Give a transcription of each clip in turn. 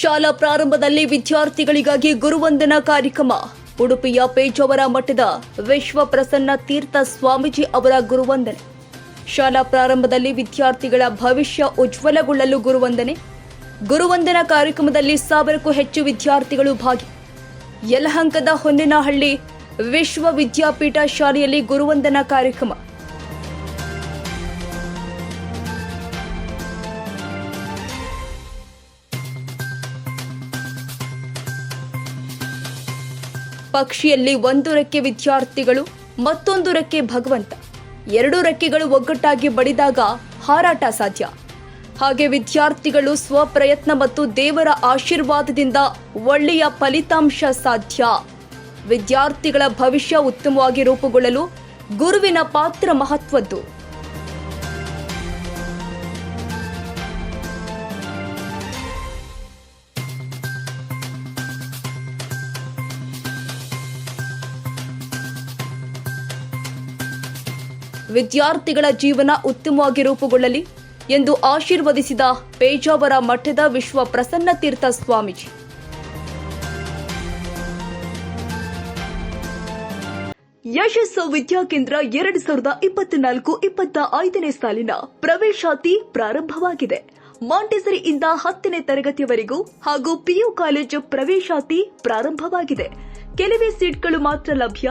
ಶಾಲಾ ಪ್ರಾರಂಭದಲ್ಲಿ ವಿದ್ಯಾರ್ಥಿಗಳಿಗಾಗಿ ಗುರುವಂದನಾ ಕಾರ್ಯಕ್ರಮ. ಉಡುಪಿಯ ಪೇಜಾವರ ಮಠದ ವಿಶ್ವ ಪ್ರಸನ್ನ ತೀರ್ಥ ಸ್ವಾಮೀಜಿ ಅವರ ಗುರುವಂದನೆ. ಶಾಲಾ ಪ್ರಾರಂಭದಲ್ಲಿ ವಿದ್ಯಾರ್ಥಿಗಳ ಭವಿಷ್ಯ ಉಜ್ವಲಗೊಳ್ಳಲು ಗುರುವಂದನೆ. ಗುರುವಂದನಾ ಕಾರ್ಯಕ್ರಮದಲ್ಲಿ ಸಾವಿರಕ್ಕೂ ಹೆಚ್ಚು ವಿದ್ಯಾರ್ಥಿಗಳು ಭಾಗಿ. ಯಲಹಂಕದ ಹೊನ್ನಿನಹಳ್ಳಿ ವಿಶ್ವ ವಿದ್ಯಾಪೀಠ ಶಾಲೆಯಲ್ಲಿ ಗುರುವಂದನಾ ಕಾರ್ಯಕ್ರಮ. ಪಕ್ಷಿಯಲ್ಲಿ ಒಂದು ರೆಕ್ಕೆ ವಿದ್ಯಾರ್ಥಿಗಳು ಮತ್ತೊಂದು ರೆಕ್ಕೆ ಭಗವಂತ. ಎರಡು ರೆಕ್ಕೆಗಳು ಒಗ್ಗಟ್ಟಾಗಿ ಬಡಿದಾಗ ಹಾರಾಟ ಸಾಧ್ಯ. ಹಾಗೆ ವಿದ್ಯಾರ್ಥಿಗಳು ಸ್ವಪ್ರಯತ್ನ ಮತ್ತು ದೇವರ ಆಶೀರ್ವಾದದಿಂದ ಒಳ್ಳೆಯ ಫಲಿತಾಂಶ ಸಾಧ್ಯ. ವಿದ್ಯಾರ್ಥಿಗಳ ಭವಿಷ್ಯ ಉತ್ತಮವಾಗಿ ರೂಪುಗೊಳ್ಳಲು ಗುರುವಿನ ಪಾತ್ರ ಮಹತ್ವದ್ದು. ವಿದ್ಯಾರ್ಥಿಗಳ ಜೀವನ ಉತ್ತಮವಾಗಿ ರೂಪುಗೊಳ್ಳಲಿ ಎಂದು ಆಶೀರ್ವದಿಸಿದ ಪೇಜಾವರ ಮಠದ ವಿಶ್ವ ಪ್ರಸನ್ನ ತೀರ್ಥ ಸ್ವಾಮೀಜಿ. ಯಶಸ್ಸು ವಿದ್ಯಾಕೇಂದ್ರ ಎರಡು ಸಾವಿರದ ಇಪ್ಪತ್ನಾಲ್ಕು ಇಪ್ಪತ್ತ ಐದನೇ ಸಾಲಿನ ಪ್ರವೇಶಾತಿ ಪ್ರಾರಂಭವಾಗಿದೆ. ಮಾಂಟೆಸರಿಯಿಂದ ಹತ್ತನೇ ತರಗತಿಯವರೆಗೂ ಹಾಗೂ ಪಿಯು ಕಾಲೇಜು ಪ್ರವೇಶಾತಿ ಪ್ರಾರಂಭವಾಗಿದೆ. ಕೆಲವೇ ಸೀಟ್ಗಳು ಮಾತ್ರ ಲಭ್ಯ.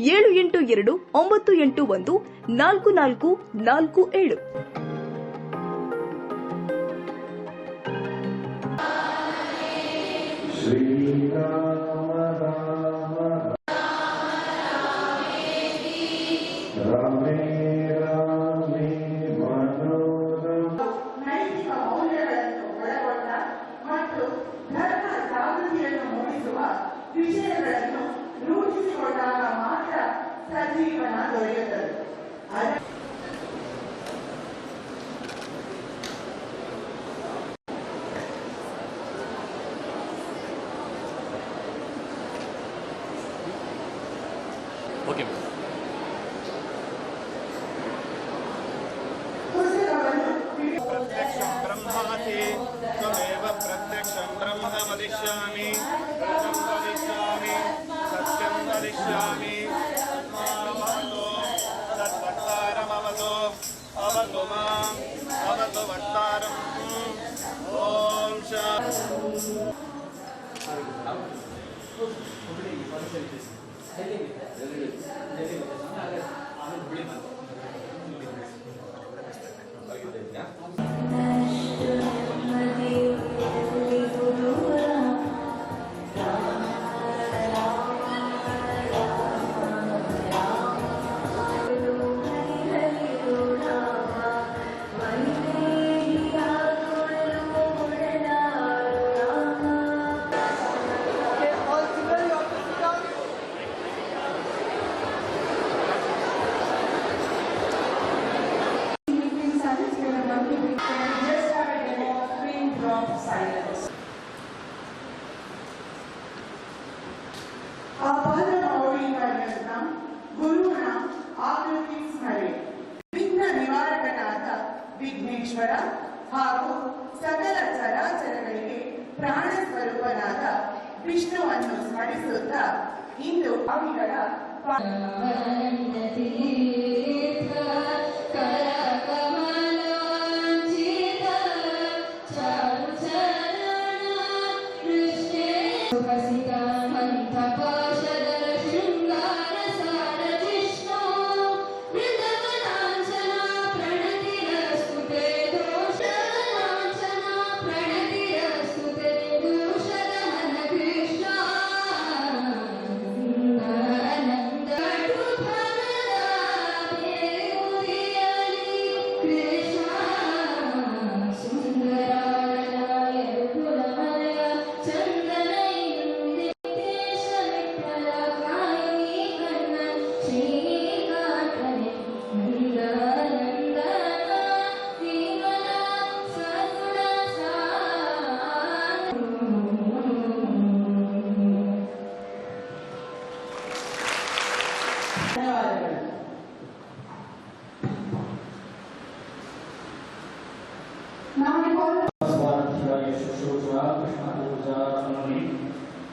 ಏಳು ಎಂಟು ಎರಡು ಒಂಬತ್ತು ಎಂಟು ಒಂದು ನಾಲ್ಕು ನಾಲ್ಕು ನಾಲ್ಕು ಏಳು. Okay madam. ప్రత్యక్షం బ్రహ్మాసి త్వమేవ ప్రత్యక్షం బ్రహ్మ వదిష్యామి వదిష్యామి సత్యం వదిష్యామి సద్వక్తారమవతో అవతు ఓం శాంతి 3개입니다. 4개입니다. 4개입니다. 아무 물리만. ವಿಘ್ನ ನಿವಾರಕನಾದ ವಿಘ್ನೇಶ್ವರ ಹಾಗೂ ಸಕಲ ಚರಾಚರಗಳಿಗೆ ಪ್ರಾಣ ಸ್ವರೂಪನಾದ ವಿಷ್ಣುವನ್ನು ಸ್ಮರಿಸುತ್ತಾ ಇಂದು ಅವಿಗಳ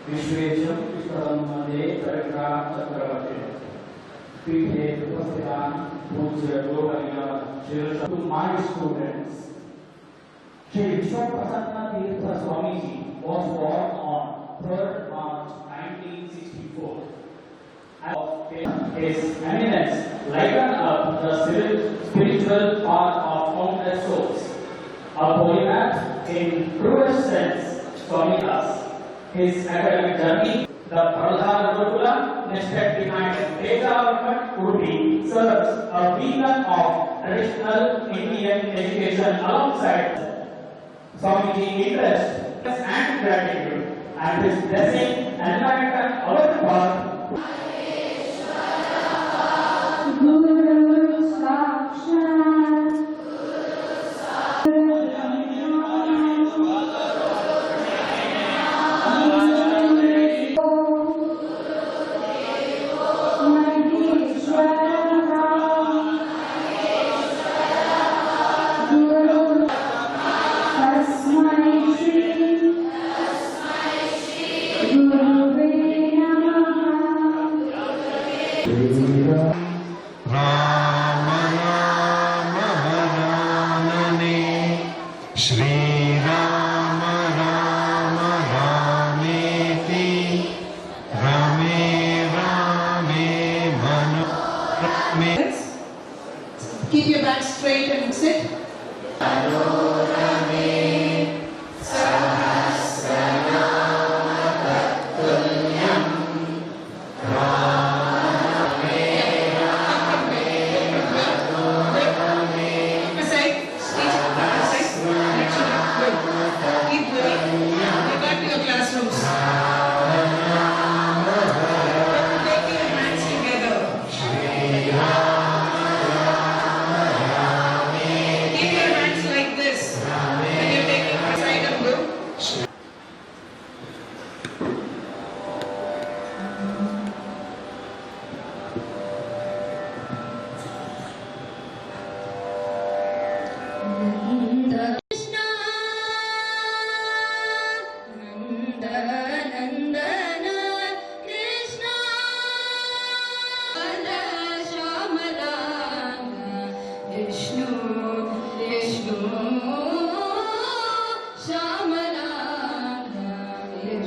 विश्वेशं कृष्णसम्बन्धे परिक्रामचक्रवर्ते पीठे उपस्थितान् पूज्य गोवर्य शिरसा to my students Shri Vishwaprasanna Tirtha Swamiji was born on 3rd March 1964. And His eminence lightened up the spirit- spiritual path of countless souls. A polymath in truest sense, Swami Das. His academic journey, the Praladha Gurukula, nested behind Teja Udupi, serves a beacon of traditional Indian education alongside Swamiji interest and gratitude and his blessing enlighten our path fix it.